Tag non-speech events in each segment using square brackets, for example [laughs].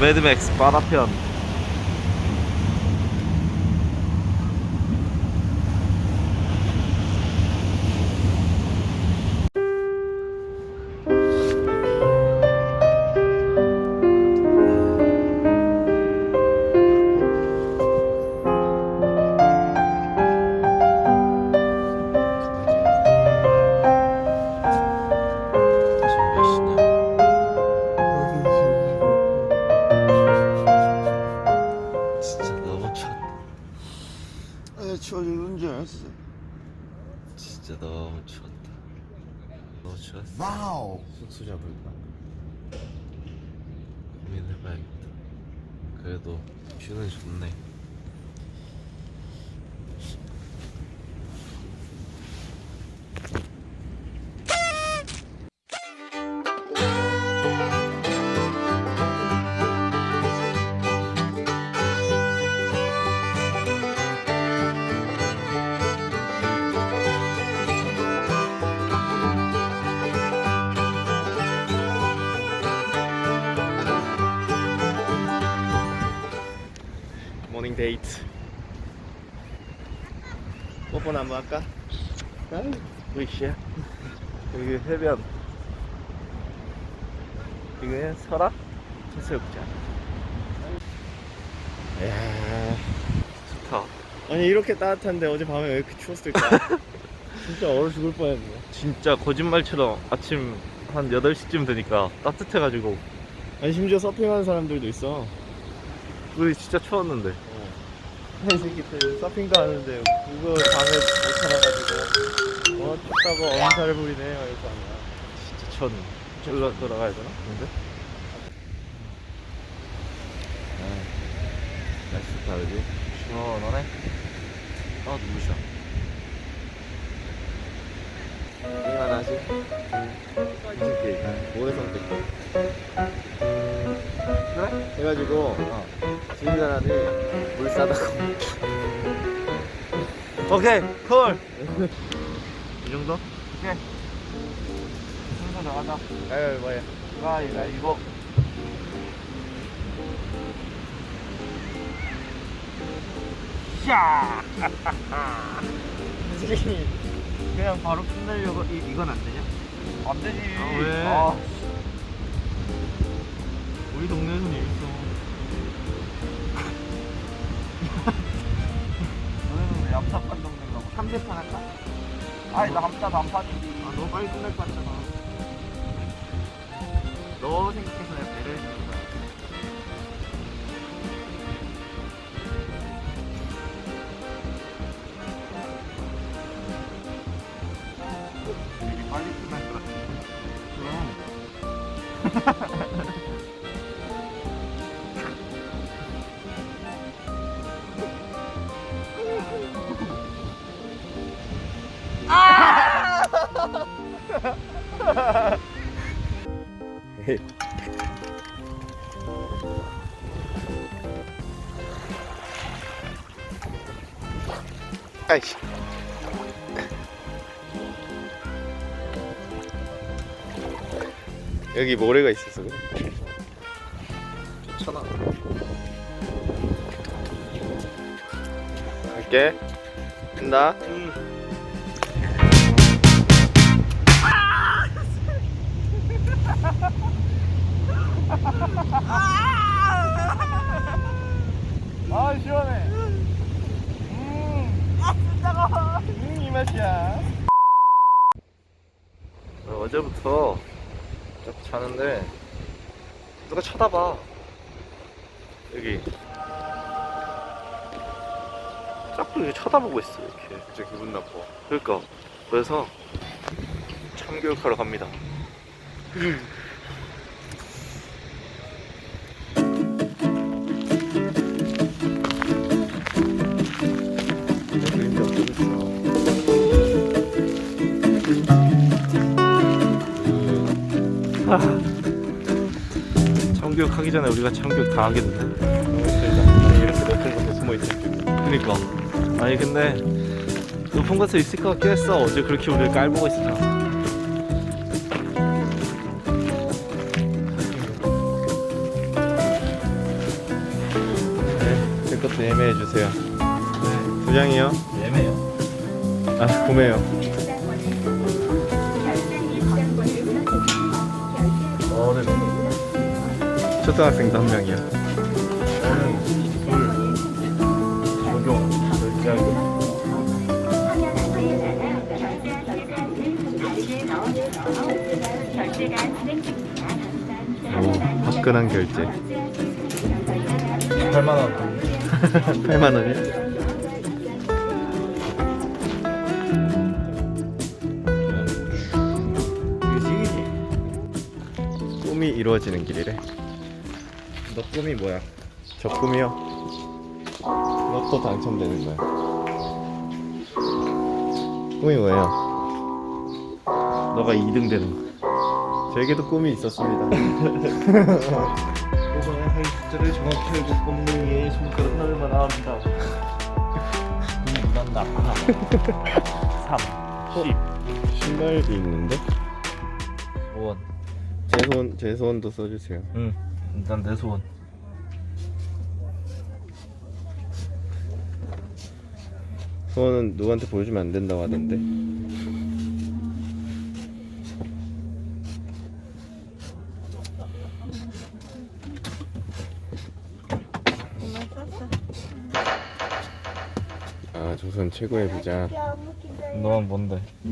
Mad Max, para planı. 진짜 너무 추웠다 너무 추웠어 와우. 숙소 잡을까? 고민해봐야겠다 그래도 뷰는 좋네 모닝 데이트 뽀뽀나 한번 할까? 으쌰 여기 해변 이거 설악? 해수욕장 이야 좋다 아니 이렇게 따뜻한데 어제 밤에 왜 이렇게 추웠을까? [laughs] 진짜 얼어 죽을 뻔했네. 진짜 거짓말처럼 아침 한 8시쯤 되니까 따뜻해가지고 아니 심지어 서핑하는 사람들도 있어. 우리 진짜 추웠는데 이 새끼들 서핑도 하는데 그거 밤에 못 살아가지고 어 춥다고 엄살을 부리네 이거 아니야. 진짜 추웠네 올라 돌아가야 되나? 근데? 날씨 좋다 그지? 시원하네 아 눈부셔 이만 하지? 이 새끼 모래성 때 그래? 해가지고 어. 지인 사람이 물 싸다고 오케이 콜! 이 정도? 오케이 순서 정하자 가요 뭐야 가위가위보 샤! [laughs] 그냥 바로 끝내려고 이, 이건 안 되냐? 안 되지 아, 왜? 아, 우리 동네에서는 있어? 너네는 왜 얌삽한 동네인가 봐. 3대판 할까? 아니 나 감자 단판이지 아 너무 빨리 끝날 것 같잖아. 너 생각해 아이씨. 여기 모래가 있어서 그래. 좋잖아. 갈게. 간다 자는데 누가 쳐다봐. 여기. 자꾸 이렇게 쳐다보고 있어 이렇게. 진짜 기분 나빠. 그러니까. 그래서 참교육하러 갑니다 [laughs] 참교육 하기 전에 우리가 참교육 다 하겠는데 너무 힘들다 이렇게 높은 곳에 숨어있지 그니까 아니 근데 높은 곳에 있을 것 같긴 했어 어제 그렇게 우리를 깔보고 있었잖아 것도 예매해 주세요. 네. 두 장이요? 예매요. 아 구매요. 초등학생도 한 명이요. 결제하고. 오 화끈한 결제. 8만 원. 8만 원이요? 꿈이 이루어지는 길이래. 너 꿈이 뭐야? 저 꿈이요. 로또 당첨되는 거야. 꿈이 뭐예요? 너가 2등 되는 거. 저에게도 꿈이 있었습니다. 오번에 할 숫자를 정확히 알고 뽑는 이의 손가락 하늘만 합니다. 난 나쁘나. 3, 10, 신발이 있는데 5원. 제 소원 제 소원도 써주세요. 응. 일단 내 소원. 소원은 누구한테 보여주면 안 된다고 하던데. 아 조선 최고의 부자. 너는 뭔데? 그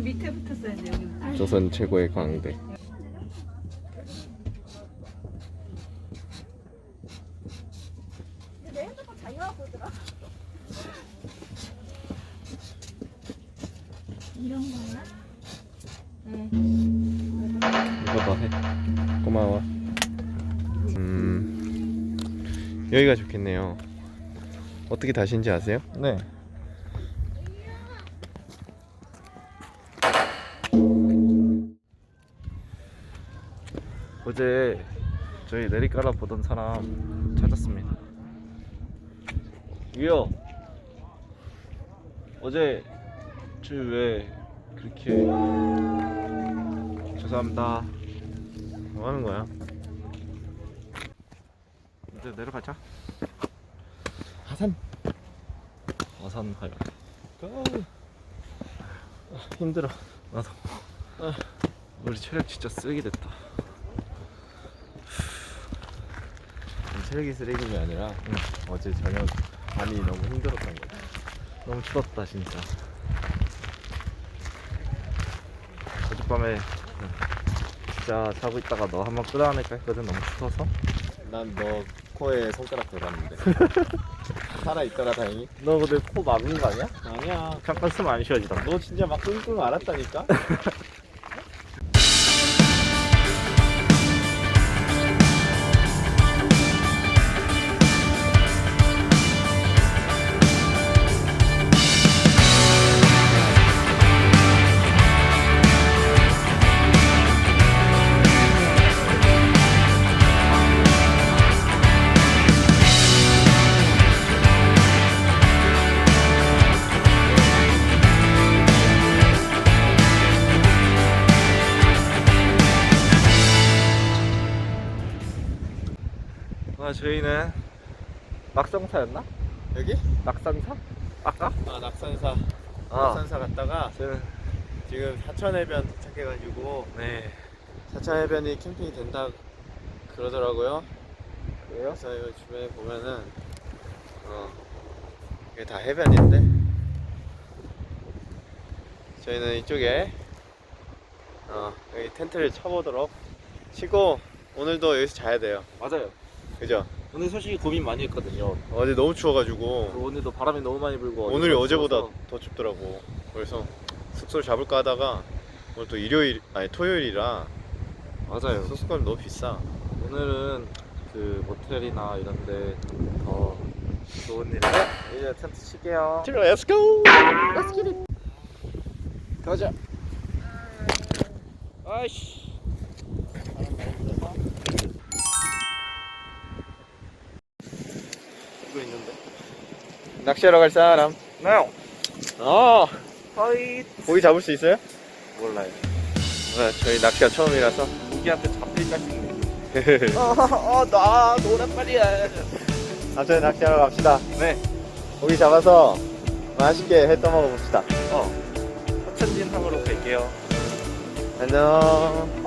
밑에 붙었어야 돼 여기. 조선 최고의 광대. 이거 너 해. 고마워. 음 여기가 좋겠네요. 어떻게 다신지 아세요? 네. 어제 저희 내리깔아 보던 사람 찾았습니다. 유요. 어제 저왜 그렇게 죄송합니다. 뭐 하는 거야? 이제 내려가자. 하산. 어산 가요. 힘들어. 나도. 우리 체력 진짜 쓰레기 됐다. 체력이 쓰레기가 아니라 어제 저녁 밤이 너무 힘들었던 거야. 너무 추웠다 진짜. 어젯 밤에 진짜 자고 있다가 너 한번 끌어안을까 했거든 너무 추워서. 난 너 코에 손가락 대봤는데 [laughs] 살아 있더라 다행히. 너 근데 코 막은 거 아니야? 아니야. 잠깐 숨 안 쉬어지더라. 너 진짜 막 끙끙 앓았다니까. [laughs] 낙성사였나? 여기? 낙산사? 아까? 아 낙산사. 아 낙산사 갔다가 저는 지금 사천해변 도착해가지고 네 사천해변이 캠핑이 된다 그러더라고요. 그래요? 그래서 이거 주변에 보면은 어 이게 다 해변인데 저희는 이쪽에 어 여기 텐트를 쳐보도록 치고 오늘도 여기서 자야 돼요. 맞아요. 그죠? 오늘 솔직히 고민 많이 했거든요. 어제 너무 추워가지고 오늘도 바람이 너무 많이 불고 오늘이 어제가 어제보다 추워서 더 춥더라고. 그래서 숙소를 잡을까 하다가 오늘 또 일요일 아니 토요일이라 맞아요. 숙소값이 너무 비싸. 오늘은 그 모텔이나 이런데 더 좋은 일에 이제 텐트 칠게요. Let's go. 가자. 아이씨. 낚시하러 갈 사람. 나요. 어. 하이. 고기 잡을 수 있어요? 몰라요. 네, 저희 낚시가 처음이라서 고기한테 잡힐 자신 있네. 어나 노란말이야 삼촌 낚시하러 갑시다 네 고기 잡아서 맛있게 해 떠먹어 봅시다 어. 서천진 항으로 갈게요. 안녕